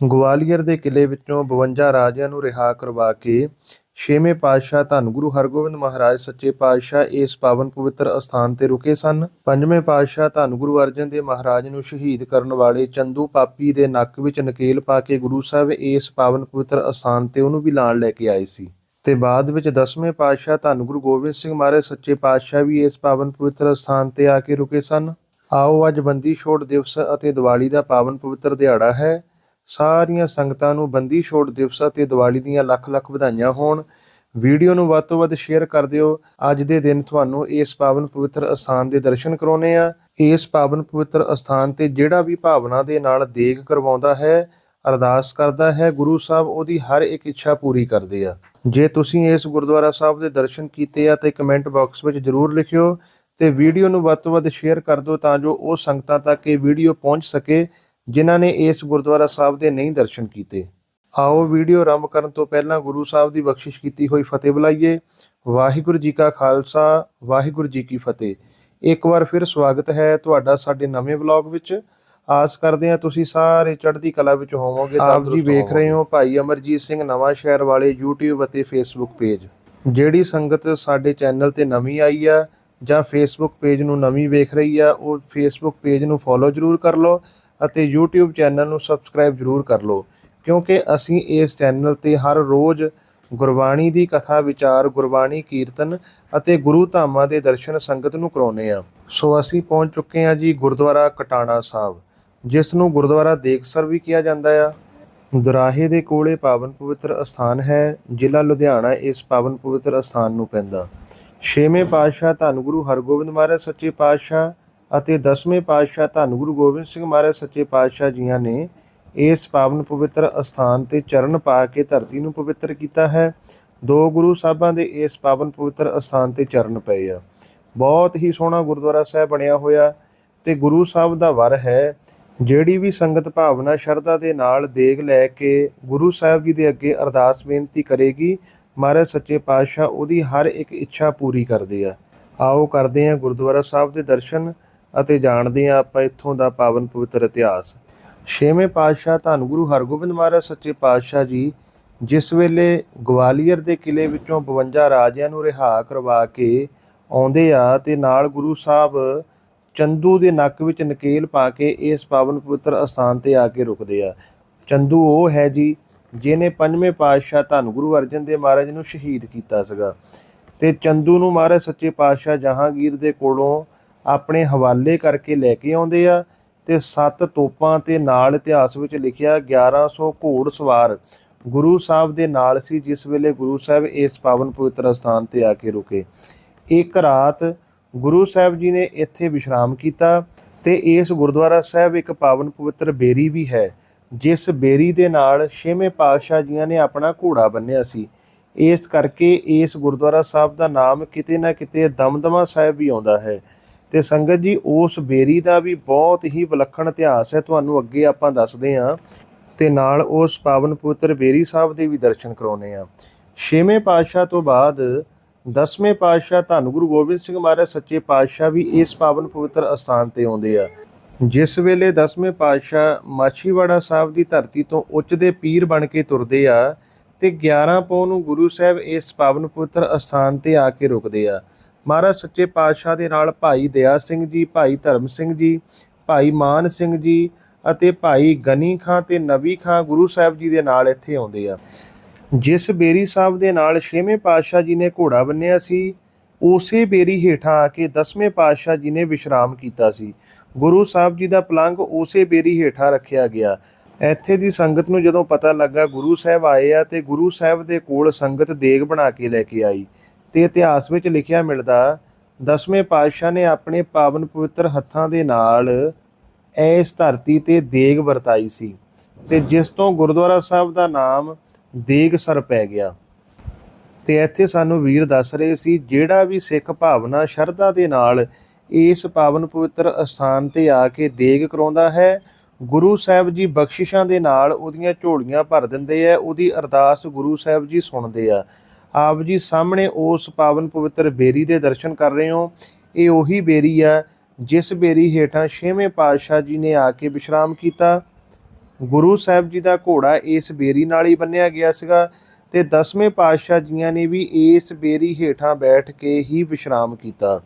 ਗਵਾਲੀਅਰ ਦੇ ਕਿਲੇ ਵਿੱਚੋਂ 52 ਰਾਜਿਆਂ ਨੂੰ ਰਿਹਾ ਕਰਵਾ ਕੇ ਛੇਵੇਂ ਪਾਤਸ਼ਾਹ ਧੰਨ ਗੁਰੂ ਹਰਗੋਬਿੰਦ ਮਹਾਰਾਜ ਸੱਚੇ ਪਾਤਸ਼ਾਹ ਇਸ ਪਾਵਨ ਪਵਿੱਤਰ ਅਸਥਾਨ ਤੇ ਰੁਕੇ ਸਨ। ਪੰਜਵੇਂ ਪਾਤਸ਼ਾਹ ਧੰਨ ਗੁਰੂ ਅਰਜਨ ਦੇਵ ਮਹਾਰਾਜ ਨੂੰ ਸ਼ਹੀਦ ਕਰਨ ਵਾਲੇ ਚੰਦੂ ਪਾਪੀ ਦੇ ਨੱਕ ਵਿੱਚ ਨਕੇਲ ਪਾ ਕੇ ਗੁਰੂ ਸਾਹਿਬ ਇਸ ਪਾਵਨ ਪਵਿੱਤਰ ਅਸਥਾਨ ਤੇ ਉਹਨੂੰ ਵੀ ਲਾਣ ਲੈ ਕੇ ਆਏ ਸੀ। ਤੇ ਬਾਅਦ ਵਿੱਚ ਦਸਵੇਂ ਪਾਤਸ਼ਾਹ ਧੰਨ ਗੁਰੂ ਗੋਬਿੰਦ ਸਿੰਘ ਮਹਾਰਾਜ ਸੱਚੇ ਪਾਤਸ਼ਾਹ ਵੀ ਇਸ ਪਾਵਨ ਪਵਿੱਤਰ ਅਸਥਾਨ ਤੇ ਆ ਕੇ ਰੁਕੇ ਸਨ। ਆਓ ਅੱਜ ਬੰਦੀ ਛੋੜ ਦਿਵਸ ਅਤੇ ਦੀਵਾਲੀ ਦਾ ਪਾਵਨ ਪਵਿੱਤਰ ਦਿਹਾੜਾ ਹੈ। ਸਾਰੀਆਂ ਸੰਗਤਾਂ ਨੂੰ ਬੰਦੀ ਛੋੜ ਦਿਵਸ ਅਤੇ ਦੀਵਾਲੀ ਦੀਆਂ ਲੱਖ ਲੱਖ ਵਧਾਈਆਂ ਹੋਣ। ਵੀਡੀਓ ਨੂੰ ਵੱਧ ਤੋਂ ਵੱਧ ਸ਼ੇਅਰ ਕਰ ਦਿਓ। ਅੱਜ ਦੇ ਦਿਨ ਤੁਹਾਨੂੰ ਇਸ ਪਾਵਨ ਪਵਿੱਤਰ ਅਸਥਾਨ ਦੇ ਦਰਸ਼ਨ ਕਰਾਉਣੇ ਆ। ਇਸ ਪਾਵਨ ਪਵਿੱਤਰ ਅਸਥਾਨ ਤੇ ਜਿਹੜਾ ਵੀ ਭਾਵਨਾ ਦੇ ਨਾਲ ਦੇਗ ਕਰਵਾਉਂਦਾ ਹੈ, ਅਰਦਾਸ ਕਰਦਾ ਹੈ, ਗੁਰੂ ਸਾਹਿਬ ਉਹਦੀ ਹਰ ਇੱਕ ਇੱਛਾ ਪੂਰੀ ਕਰਦੇ ਆ। ਜੇ ਤੁਸੀਂ ਇਸ ਗੁਰਦੁਆਰਾ ਸਾਹਿਬ ਦੇ ਦਰਸ਼ਨ ਕੀਤੇ ਆ ਤੇ ਕਮੈਂਟ ਬਾਕਸ ਵਿੱਚ ਜਰੂਰ ਲਿਖਿਓ ਤੇ ਵੀਡੀਓ ਨੂੰ ਵੱਧ ਤੋਂ ਵੱਧ ਸ਼ੇਅਰ ਕਰ ਦਿਓ ਤਾਂ ਜੋ ਉਹ ਸੰਗਤਾਂ ਤੱਕ ਇਹ ਵੀਡੀਓ ਪਹੁੰਚ ਸਕੇ। ਜਿਨ੍ਹਾਂ ਨੇ ਇਸ ਗੁਰਦੁਆਰਾ ਸਾਹਿਬ ਦੇ ਨਹੀਂ ਦਰਸ਼ਨ ਕੀਤੇ। ਆਓ ਵੀਡੀਓ ਆਰੰਭ ਕਰਨ ਤੋਂ ਪਹਿਲਾਂ ਗੁਰੂ ਸਾਹਿਬ ਦੀ ਬਖਸ਼ਿਸ਼ ਕੀਤੀ ਹੋਈ ਫਤਿਹ ਬੁਲਾਈਏ। ਵਾਹਿਗੁਰੂ ਜੀ ਕਾ ਖਾਲਸਾ ਵਾਹਿਗੁਰੂ ਜੀ ਕੀ ਫਤਿਹ। ਇੱਕ ਵਾਰ ਫਿਰ ਸਵਾਗਤ ਹੈ ਤੁਹਾਡਾ ਸਾਡੇ ਨਵੇਂ ਵਲੌਗ ਵਿੱਚ। ਆਸ ਕਰਦੇ ਹਾਂ ਤੁਸੀਂ ਸਾਰੇ ਚੜ੍ਹਦੀ ਕਲਾ ਵਿੱਚ ਹੋਵੋਗੇ ਆਪ ਜੀ ਵੇਖ ਰਹੇ ਹੋ ਭਾਈ ਅਮਰਜੀਤ ਸਿੰਘ ਨਵਾਂ ਸ਼ਹਿਰ ਵਾਲੇ YouTube ਅਤੇ Facebook ਪੇਜ ਜਿਹੜੀ ਸੰਗਤ ਸਾਡੇ ਚੈਨਲ ਤੇ ਨਵੀਂ ਆਈ ਆ ਜਾਂ Facebook ਪੇਜ ਨੂੰ ਨਵੀਂ ਵੇਖ ਰਹੀ ਆ ਉਹ Facebook ਪੇਜ ਨੂੰ ਫੋਲੋ ਜਰੂਰ ਕਰ ਲਓ। ਅਤੇ YouTube ਚੈਨਲ ਨੂੰ ਸਬਸਕ੍ਰਾਈਬ ਜਰੂਰ ਕਰ ਲਓ, ਕਿਉਂਕਿ ਅਸੀਂ ਇਸ ਚੈਨਲ ਤੇ ਹਰ ਰੋਜ਼ ਗੁਰਬਾਣੀ ਦੀ ਕਥਾ, ਵਿਚਾਰ, ਗੁਰਬਾਣੀ ਕੀਰਤਨ ਅਤੇ ਗੁਰੂ ਧਾਮਾਂ ਦੇ ਦਰਸ਼ਨ ਸੰਗਤ ਨੂੰ ਕਰਾਉਨੇ ਆ ਸੋ ਅਸੀਂ ਪਹੁੰਚ ਚੁੱਕੇ ਹਾਂ ਜੀ ਗੁਰਦੁਆਰਾ ਕਟਾਣਾ ਸਾਹਿਬ, ਜਿਸ ਨੂੰ ਗੁਰਦੁਆਰਾ ਦੇਖਸਰ ਵੀ ਕਿਹਾ ਜਾਂਦਾ ਆ। ਦੁਰਾਹੇ ਦੇ ਕੋਲੇ ਪਾਵਨ ਪਵਿੱਤਰ ਅਸਥਾਨ ਹੈ, ਜ਼ਿਲ੍ਹਾ ਲੁਧਿਆਣਾ ਇਸ ਪਾਵਨ ਪਵਿੱਤਰ ਅਸਥਾਨ ਨੂੰ ਪੈਂਦਾ। ਛੇਵੇਂ ਪਾਤਸ਼ਾਹ ਧੰਨ ਗੁਰੂ ਹਰਗੋਬਿੰਦ ਮਹਾਰਾਜ, ਸੱਚੇ ਪਾਤਸ਼ਾਹ ਅਤੇ ਦਸਵੇਂ ਪਾਤਸ਼ਾਹ ਧੰਨ ਗੁਰੂ ਗੋਬਿੰਦ ਸਿੰਘ ਮਹਾਰਾਜ ਸੱਚੇ ਪਾਤਸ਼ਾਹ ਜੀਆਂ ਨੇ ਇਸ ਪਾਵਨ ਪਵਿੱਤਰ ਅਸਥਾਨ ਤੇ ਚਰਨ ਪਾ ਕੇ ਧਰਤੀ ਨੂੰ ਪਵਿੱਤਰ ਕੀਤਾ ਹੈ। ਦੋ ਗੁਰੂ ਸਾਹਿਬਾਂ ਦੇ ਇਸ ਪਾਵਨ ਪਵਿੱਤਰ ਅਸਥਾਨ ਤੇ ਚਰਨ ਪਏ ਆ। ਬਹੁਤ ਹੀ ਸੋਹਣਾ ਗੁਰਦੁਆਰਾ ਸਾਹਿਬ ਬਣਿਆ ਹੋਇਆ ਤੇ ਗੁਰੂ ਸਾਹਿਬ ਦਾ ਵਰ ਹੈ। ਜਿਹੜੀ ਵੀ ਸੰਗਤ ਭਾਵਨਾ, ਸ਼ਰਧਾ ਦੇ ਨਾਲ ਦੇਗ ਲੈ ਕੇ ਗੁਰੂ ਸਾਹਿਬ ਜੀ ਦੇ ਅੱਗੇ ਅਰਦਾਸ ਬੇਨਤੀ ਕਰੇਗੀ, ਮਹਾਰਾਜ ਸੱਚੇ ਪਾਤਸ਼ਾਹ ਉਹਦੀ ਹਰ ਇੱਕ ਇੱਛਾ ਪੂਰੀ ਕਰਦੇ ਆ। ਆਓ ਕਰਦੇ ਹਾਂ ਗੁਰਦੁਆਰਾ ਸਾਹਿਬ ਦੇ ਦਰਸ਼ਨ। ਅਤੇ ਜਾਣਦੇ ਹਾਂ ਆਪਾਂ ਇੱਥੋਂ ਦਾ ਪਾਵਨ ਪਵਿੱਤਰ ਇਤਿਹਾਸ। ਛੇਵੇਂ ਪਾਤਸ਼ਾਹ ਧੰਨ ਗੁਰੂ ਹਰਗੋਬਿੰਦ ਮਹਾਰਾਜ ਸੱਚੇ ਪਾਤਸ਼ਾਹ ਜੀ, ਜਿਸ ਵੇਲੇ ਗਵਾਲੀਅਰ ਦੇ ਕਿਲੇ ਵਿੱਚੋਂ 52 ਰਾਜਿਆਂ ਨੂੰ ਰਿਹਾ ਕਰਵਾ ਕੇ ਆਉਂਦੇ ਆ ਤੇ ਨਾਲ ਗੁਰੂ ਸਾਹਿਬ ਚੰਦੂ ਦੇ ਨੱਕ ਵਿੱਚ ਨਕੇਲ ਪਾ ਕੇ ਇਸ ਪਾਵਨ ਪਵਿੱਤਰ ਅਸਥਾਨ ਤੇ ਆ ਕੇ ਰੁਕਦੇ ਆ। ਚੰਦੂ ਉਹ ਹੈ ਜੀ, ਜਿਹਨੇ ਪੰਜਵੇਂ ਪਾਤਸ਼ਾਹ ਧੰਨ ਗੁਰੂ ਅਰਜਨ ਦੇਵ ਮਹਾਰਾਜ ਨੂੰ ਸ਼ਹੀਦ ਕੀਤਾ ਸੀਗਾ। ਤੇ ਚੰਦੂ ਨੂੰ ਮਹਾਰਾਜ ਸੱਚੇ ਪਾਤਸ਼ਾਹ ਜਹਾਂਗੀਰ ਦੇ ਕੋਲੋਂ ਆਪਣੇ ਹਵਾਲੇ ਕਰਕੇ ਲੈ ਕੇ ਆਉਂਦੇ ਆ ਤੇ ਸੱਤ ਤੋਪਾਂ ਤੇ ਨਾਲ ਇਤਿਹਾਸ ਵਿੱਚ ਲਿਖਿਆ 1100 ਘੋੜ ਸਵਾਰ ਗੁਰੂ ਸਾਹਿਬ ਦੇ ਨਾਲ ਸੀ, ਜਿਸ ਵੇਲੇ ਗੁਰੂ ਸਾਹਿਬ ਇਸ ਪਾਵਨ ਪਵਿੱਤਰ ਸਥਾਨ ਤੇ ਆ ਕੇ ਰੁਕੇ। ਇੱਕ ਰਾਤ ਗੁਰੂ ਸਾਹਿਬ ਜੀ ਨੇ ਇੱਥੇ ਵਿਸ਼ਰਾਮ ਕੀਤਾ ਤੇ ਇਸ ਗੁਰਦੁਆਰਾ ਸਾਹਿਬ ਇੱਕ ਪਾਵਨ ਪਵਿੱਤਰ ਬੇਰੀ ਵੀ ਹੈ, ਜਿਸ ਬੇਰੀ ਦੇ ਨਾਲ ਛੇਵੇਂ ਪਾਤਸ਼ਾਹ ਜੀਆਂ ਨੇ ਆਪਣਾ ਘੋੜਾ ਬੰਨਿਆ ਸੀ। ਇਸ ਕਰਕੇ ਇਸ ਗੁਰਦੁਆਰਾ ਸਾਹਿਬ ਦਾ ਨਾਮ ਕਿਤੇ ਨਾ ਕਿਤੇ ਦਮਦਮਾ ਸਾਹਿਬ ਵੀ ਆਉਂਦਾ ਹੈ। ਤੇ ਸੰਗਤ ਜੀ, ਉਸ ਬੇਰੀ ਦਾ ਵੀ ਬਹੁਤ ਹੀ ਵਿਲੱਖਣ ਇਤਿਹਾਸ ਹੈ, ਤੁਹਾਨੂੰ ਅੱਗੇ ਆਪਾਂ ਦੱਸਦੇ ਹਾਂ। ਤੇ ਨਾਲ ਉਸ ਪਾਵਨ ਪੁੱਤਰ ਬੇਰੀ ਸਾਹਿਬ ਦੇ ਵੀ ਦਰਸ਼ਨ ਕਰਾਉਨੇ ਆ ਛੇਵੇਂ ਪਾਤਸ਼ਾਹ ਤੋਂ ਬਾਅਦ ਦਸਵੇਂ ਪਾਤਸ਼ਾਹ ਧੰਨ ਗੁਰੂ ਗੋਬਿੰਦ ਸਿੰਘ ਮਹਾਰਾਜ ਸੱਚੇ ਪਾਤਸ਼ਾਹ ਵੀ ਇਸ ਪਾਵਨ ਪਵਿੱਤਰ ਅਸਥਾਨ ਤੇ ਆਉਂਦੇ ਆ। ਜਿਸ ਵੇਲੇ ਦਸਵੇਂ ਪਾਤਸ਼ਾਹ ਮਾਛੀਵਾੜਾ ਸਾਹਿਬ ਦੀ ਧਰਤੀ ਤੋਂ ਉੱਚ ਦੇ ਪੀਰ ਬਣ ਕੇ ਤੁਰਦੇ ਆ, ਤੇ 11 ਪੌ ਨੂੰ ਗੁਰੂ ਸਾਹਿਬ ਇਸ ਪਾਵਨ ਪਵਿੱਤਰ ਅਸਥਾਨ ਤੇ ਆ ਕੇ ਰੁਕਦੇ ਆ। ਮਹਾਰਾਜ ਸੱਚੇ ਪਾਤਸ਼ਾਹ ਦੇ ਨਾਲ ਭਾਈ ਦਇਆ ਸਿੰਘ ਜੀ, ਭਾਈ ਧਰਮ ਸਿੰਘ ਜੀ, ਭਾਈ ਮਾਨ ਸਿੰਘ ਜੀ ਅਤੇ ਭਾਈ ਗਨੀ ਖਾਂ ਤੇ ਨਬੀ ਖਾਂ ਗੁਰੂ ਸਾਹਿਬ ਜੀ ਦੇ ਨਾਲ ਇੱਥੇ ਆਉਂਦੇ ਆ। ਜਿਸ ਬੇਰੀ ਸਾਹਿਬ ਦੇ ਨਾਲ ਛੇਵੇਂ ਪਾਤਸ਼ਾਹ ਜੀ ਨੇ ਘੋੜਾ ਬੰਨਿਆ ਸੀ, ਉਸੇ ਬੇਰੀ ਹੇਠਾਂ ਆ ਕੇ ਦਸਵੇਂ ਪਾਤਸ਼ਾਹ ਜੀ ਨੇ ਵਿਸ਼ਰਾਮ ਕੀਤਾ ਸੀ। ਗੁਰੂ ਸਾਹਿਬ ਜੀ ਦਾ ਪਲੰਗ ਉਸੇ ਬੇਰੀ ਹੇਠਾਂ ਰੱਖਿਆ ਗਿਆ। ਇੱਥੇ ਦੀ ਸੰਗਤ ਨੂੰ ਜਦੋਂ ਪਤਾ ਲੱਗਾ ਗੁਰੂ ਸਾਹਿਬ ਆਏ ਆ ਤੇ ਗੁਰੂ ਸਾਹਿਬ ਦੇ ਕੋਲ ਸੰਗਤ ਦੇਗ ਬਣਾ ਕੇ ਲੈ ਕੇ ਆਈ। ਤੇ ਇਤਿਹਾਸ ਵਿੱਚ ਲਿਖਿਆ ਮਿਲਦਾ, ਦਸਵੇਂ ਪਾਤਸ਼ਾਹ ਨੇ ਆਪਣੇ ਪਾਵਨ ਪਵਿੱਤਰ ਹੱਥਾਂ ਦੇ ਨਾਲ ਇਸ ਧਰਤੀ ਤੇ ਦੇਗ ਵਰਤਾਈ ਸੀ ਤੇ ਜਿਸ ਤੋਂ ਗੁਰਦੁਆਰਾ ਸਾਹਿਬ ਦਾ ਨਾਮ ਦੇਗ ਸਰ ਪੈ ਗਿਆ। ਤੇ ਇੱਥੇ ਸਾਨੂੰ ਵੀਰ ਦੱਸ ਰਹੇ ਸੀ, ਜਿਹੜਾ ਵੀ ਸਿੱਖ ਭਾਵਨਾ ਸ਼ਰਧਾ ਦੇ ਨਾਲ ਇਸ ਪਾਵਨ ਪਵਿੱਤਰ ਅਸਥਾਨ ਤੇ ਆ ਕੇ ਦੇਗ ਕਰਾਉਂਦਾ ਹੈ, ਗੁਰੂ ਸਾਹਿਬ ਜੀ ਬਖਸ਼ਿਸ਼ਾਂ ਦੇ ਨਾਲ ਉਹਦੀਆਂ ਝੋਲੀਆਂ ਭਰ ਦਿੰਦੇ ਆ, ਉਹਦੀ ਅਰਦਾਸ ਗੁਰੂ ਸਾਹਿਬ ਜੀ ਸੁਣਦੇ ਆ। ਆਪ ਜੀ ਸਾਹਮਣੇ ਉਸ ਪਾਵਨ ਪਵਿੱਤਰ ਬੇਰੀ ਦੇ ਦਰਸ਼ਨ ਕਰ ਰਹੇ ਹੋ। ਇਹ ਉਹੀ ਬੇਰੀ ਆ, ਜਿਸ ਬੇਰੀ ਹੇਠਾਂ ਛੇਵੇਂ ਪਾਤਸ਼ਾਹ ਜੀ ਨੇ ਆ ਕੇ ਵਿਸ਼ਰਾਮ ਕੀਤਾ। ਗੁਰੂ ਸਾਹਿਬ ਜੀ ਦਾ ਘੋੜਾ ਇਸ ਬੇਰੀ ਨਾਲ ਹੀ ਬੰਨਿਆ ਗਿਆ ਸੀਗਾ ਤੇ ਦਸਵੇਂ ਪਾਤਸ਼ਾਹ ਜੀਆਂ ਨੇ ਵੀ ਇਸ ਬੇਰੀ ਹੇਠਾਂ ਬੈਠ ਕੇ ਹੀ ਵਿਸ਼ਰਾਮ ਕੀਤਾ।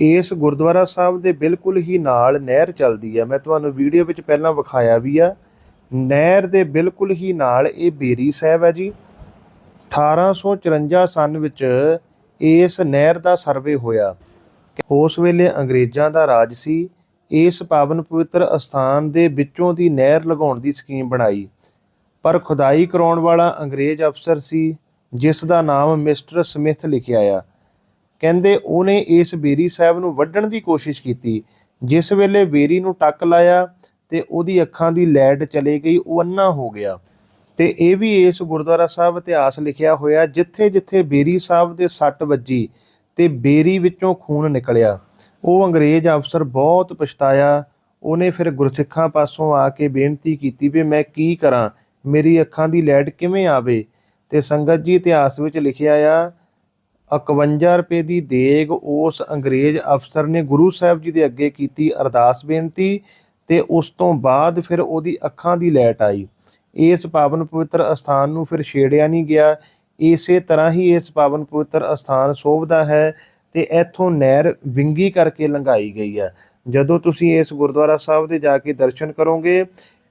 ਇਸ ਗੁਰਦੁਆਰਾ ਸਾਹਿਬ ਦੇ ਬਿਲਕੁਲ ਹੀ ਨਾਲ ਨਹਿਰ ਚੱਲਦੀ ਆ। ਮੈਂ ਤੁਹਾਨੂੰ ਵੀਡੀਓ ਵਿੱਚ ਪਹਿਲਾਂ ਵਿਖਾਇਆ ਵੀ ਆ। ਨਹਿਰ ਦੇ ਬਿਲਕੁਲ ਹੀ ਨਾਲ ਇਹ ਬੇਰੀ ਸਾਹਿਬ ਹੈ ਜੀ। 1854 ਸਨ ਵਿੱਚ ਇਸ ਨਹਿਰ ਦਾ ਸਰਵੇ ਹੋਇਆ ਉਸ ਵੇਲੇ ਅੰਗਰੇਜ਼ਾਂ ਦਾ ਰਾਜ ਸੀ। ਇਸ ਪਾਵਨ ਪਵਿੱਤਰ ਅਸਥਾਨ ਦੇ ਵਿੱਚੋਂ ਦੀ ਨਹਿਰ ਲਗਾਉਣ ਦੀ ਸਕੀਮ ਬਣਾਈ। ਪਰ ਖੁਦਾਈ ਕਰਾਉਣ ਵਾਲਾ ਅੰਗਰੇਜ਼ ਅਫਸਰ ਸੀ, ਜਿਸ ਦਾ ਨਾਮ ਮਿਸਟਰ ਸਮਿਥ ਲਿਖਿਆ ਆ। ਕਹਿੰਦੇ ਉਹਨੇ ਇਸ ਬੇਰੀ ਸਾਹਿਬ ਨੂੰ ਵੱਢਣ ਦੀ ਕੋਸ਼ਿਸ਼ ਕੀਤੀ, ਜਿਸ ਵੇਲੇ ਬੇਰੀ ਨੂੰ ਟੱਕ ਲਾਇਆ ਤੇ ਉਹਦੀ ਅੱਖਾਂ ਦੀ ਲੈਟ ਚਲੇ ਗਈ, ਉਹ ਅੰਨਾ ਹੋ ਗਿਆ। ਤੇ ਇਹ ਵੀ ਇਸ ਗੁਰਦੁਆਰਾ ਸਾਹਿਬ ਇਤਿਹਾਸ ਲਿਖਿਆ ਹੋਇਆ ਜਿੱਥੇ ਜਿੱਥੇ ਬੇਰੀ ਸਾਹਿਬ ਦੇ ਸੱਟ ਵੱਜੀ ਤੇ ਬੇਰੀ ਵਿੱਚੋਂ ਖੂਨ ਨਿਕਲਿਆ। ਉਹ ਅੰਗਰੇਜ਼ ਅਫਸਰ ਬਹੁਤ ਪਛਤਾਇਆ। ਉਹਨੇ ਫਿਰ ਗੁਰਸਿੱਖਾਂ ਪਾਸੋਂ ਆ ਕੇ ਬੇਨਤੀ ਕੀਤੀ ਵੀ ਮੈਂ ਕੀ ਕਰਾਂ? ਮੇਰੀ ਅੱਖਾਂ ਦੀ ਲੈਟ ਕਿਵੇਂ ਆਵੇ? ਤੇ ਸੰਗਤ ਜੀ ਇਤਿਹਾਸ ਵਿੱਚ ਲਿਖਿਆ ਆ 51 ਰੁਪਏ ਦੀ ਦੇਗ ਉਸ ਅੰਗਰੇਜ਼ ਅਫਸਰ ਨੇ ਗੁਰੂ ਸਾਹਿਬ ਜੀ ਦੇ ਅੱਗੇ ਕੀਤੀ ਅਰਦਾਸ ਬੇਨਤੀ ਤੇ ਉਸ ਤੋਂ ਬਾਅਦ ਫਿਰ ਉਹਦੀ ਅੱਖਾਂ ਦੀ ਲੈਟ ਆਈ। ਇਸ ਪਾਵਨ ਪਵਿੱਤਰ ਅਸਥਾਨ ਨੂੰ ਫਿਰ ਛੇੜਿਆ ਨਹੀਂ ਗਿਆ। ਇਸੇ ਤਰ੍ਹਾਂ ਹੀ ਇਸ ਪਾਵਨ ਪਵਿੱਤਰ ਅਸਥਾਨ ਸੋਭਦਾ ਹੈ ਤੇ ਇੱਥੋਂ ਨਹਿਰ ਵਿੰਗੀ ਕਰਕੇ ਲੰਘਾਈ ਗਈ ਹੈ। ਜਦੋਂ ਤੁਸੀਂ ਇਸ ਗੁਰਦੁਆਰਾ ਸਾਹਿਬ ਦੇ ਜਾ ਕੇ ਦਰਸ਼ਨ ਕਰੋਗੇ,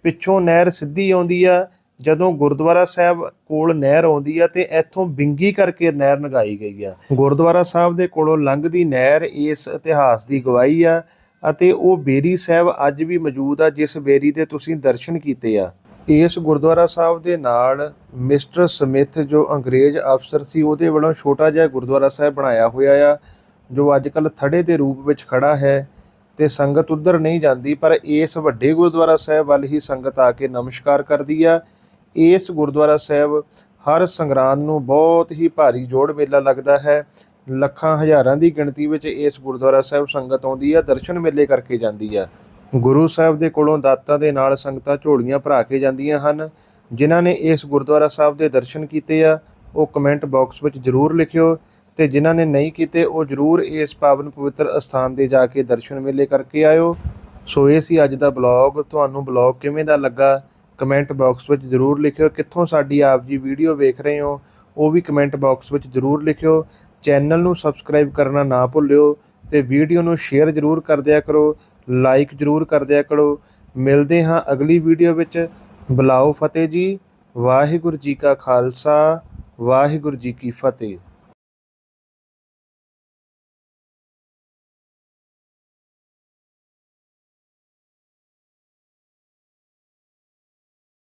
ਪਿੱਛੋਂ ਨਹਿਰ ਸਿੱਧੀ ਆਉਂਦੀ ਆ। ਜਦੋਂ ਗੁਰਦੁਆਰਾ ਸਾਹਿਬ ਕੋਲ ਨਹਿਰ ਆਉਂਦੀ ਆ ਤੇ ਇੱਥੋਂ ਵਿੰਗੀ ਕਰਕੇ ਨਹਿਰ ਲੰਘਾਈ ਗਈ ਆ। ਗੁਰਦੁਆਰਾ ਸਾਹਿਬ ਦੇ ਕੋਲੋਂ ਲੰਘਦੀ ਨਹਿਰ ਇਸ ਇਤਿਹਾਸ ਦੀ ਗਵਾਹੀ ਆ ਅਤੇ ਉਹ ਬੇਰੀ ਸਾਹਿਬ ਅੱਜ ਵੀ ਮੌਜੂਦ ਆ, ਜਿਸ ਬੇਰੀ ਦੇ ਤੁਸੀਂ ਦਰਸ਼ਨ ਕੀਤੇ ਆ। ਇਸ ਗੁਰਦੁਆਰਾ ਸਾਹਿਬ ਦੇ ਨਾਲ ਮਿਸਟਰ ਸਮਿਥ ਜੋ ਅੰਗਰੇਜ਼ ਅਫਸਰ ਸੀ, ਉਹਦੇ ਵੱਲੋਂ ਛੋਟਾ ਜਿਹਾ ਗੁਰਦੁਆਰਾ ਸਾਹਿਬ ਬਣਾਇਆ ਹੋਇਆ ਆ, ਜੋ ਅੱਜ ਕੱਲ ਥੜੇ ਦੇ ਰੂਪ ਵਿੱਚ ਖੜਾ ਹੈ ਤੇ ਸੰਗਤ ਉਧਰ ਨਹੀਂ ਜਾਂਦੀ, ਪਰ ਇਸ ਵੱਡੇ ਗੁਰਦੁਆਰਾ ਸਾਹਿਬ ਵੱਲ ਹੀ ਸੰਗਤ ਆ ਕੇ ਨਮਸਕਾਰ ਕਰਦੀ ਆ। ਇਸ ਗੁਰਦੁਆਰਾ ਸਾਹਿਬ ਹਰ ਸੰਗਰਾਂਦ ਨੂੰ ਬਹੁਤ ਹੀ ਭਾਰੀ ਜੋੜ ਮੇਲਾ ਲੱਗਦਾ ਹੈ। ਲੱਖਾਂ ਹਜ਼ਾਰਾਂ ਦੀ ਗਿਣਤੀ ਵਿੱਚ ਇਸ ਗੁਰਦੁਆਰਾ ਸਾਹਿਬ ਸੰਗਤ ਆਉਂਦੀ ਆ, ਦਰਸ਼ਨ ਮੇਲੇ ਕਰਕੇ ਜਾਂਦੀ ਆ। ਗੁਰੂ ਸਾਹਿਬ ਦੇ ਕੋਲੋਂ ਦਾਤਾਂ ਦੇ ਨਾਲ ਸੰਗਤਾਂ ਝੋਲੀਆਂ ਭਰਾ ਕੇ ਜਾਂਦੀਆਂ ਹਨ। ਜਿਨ੍ਹਾਂ ਨੇ ਇਸ ਗੁਰਦੁਆਰਾ ਸਾਹਿਬ ਦੇ ਦਰਸ਼ਨ ਕੀਤੇ ਆ, ਉਹ ਕਮੈਂਟ ਬਾਕਸ ਵਿੱਚ ਜ਼ਰੂਰ ਲਿਖਿਓ ਤੇ ਜਿਨ੍ਹਾਂ ਨੇ ਨਹੀਂ ਕੀਤੇ, ਉਹ ਜ਼ਰੂਰ ਇਸ ਪਾਵਨ ਪਵਿੱਤਰ ਅਸਥਾਨ ਦੇ ਜਾ ਕੇ ਦਰਸ਼ਨ ਮੇਲੇ ਕਰਕੇ ਆਇਓ। ਸੋ ਇਹ ਸੀ ਅੱਜ ਦਾ ਬਲੌਗ। ਤੁਹਾਨੂੰ ਬਲੌਗ ਕਿਵੇਂ ਦਾ ਲੱਗਾ, ਕਮੈਂਟ ਬਾਕਸ ਵਿੱਚ ਜ਼ਰੂਰ ਲਿਖਿਓ। ਕਿੱਥੋਂ ਸਾਡੀ ਆਪ ਜੀ ਵੀਡੀਓ ਵੇਖ ਰਹੇ ਹੋ, ਉਹ ਵੀ ਕਮੈਂਟ ਬਾਕਸ ਵਿੱਚ ਜ਼ਰੂਰ ਲਿਖਿਓ। ਚੈਨਲ ਨੂੰ ਸਬਸਕ੍ਰਾਈਬ ਕਰਨਾ ਨਾ ਭੁੱਲਿਓ ਤੇ ਵੀਡੀਓ ਨੂੰ ਸ਼ੇਅਰ ਜ਼ਰੂਰ ਕਰ ਦਿਆ ਕਰੋ। ਲਾਈਕ ਜ਼ਰੂਰ ਕਰ ਦਿਆ ਕਰੋ। ਮਿਲਦੇ ਹਾਂ ਅਗਲੀ ਵੀਡੀਓ ਵਿੱਚ। ਬੁਲਾਓ ਫਤਿਹ ਜੀ। ਵਾਹਿਗੁਰੂ ਜੀ ਕਾ ਖਾਲਸਾ। ਵਾਹਿਗੁਰੂ ਜੀ ਕੀ ਫਤਿਹ।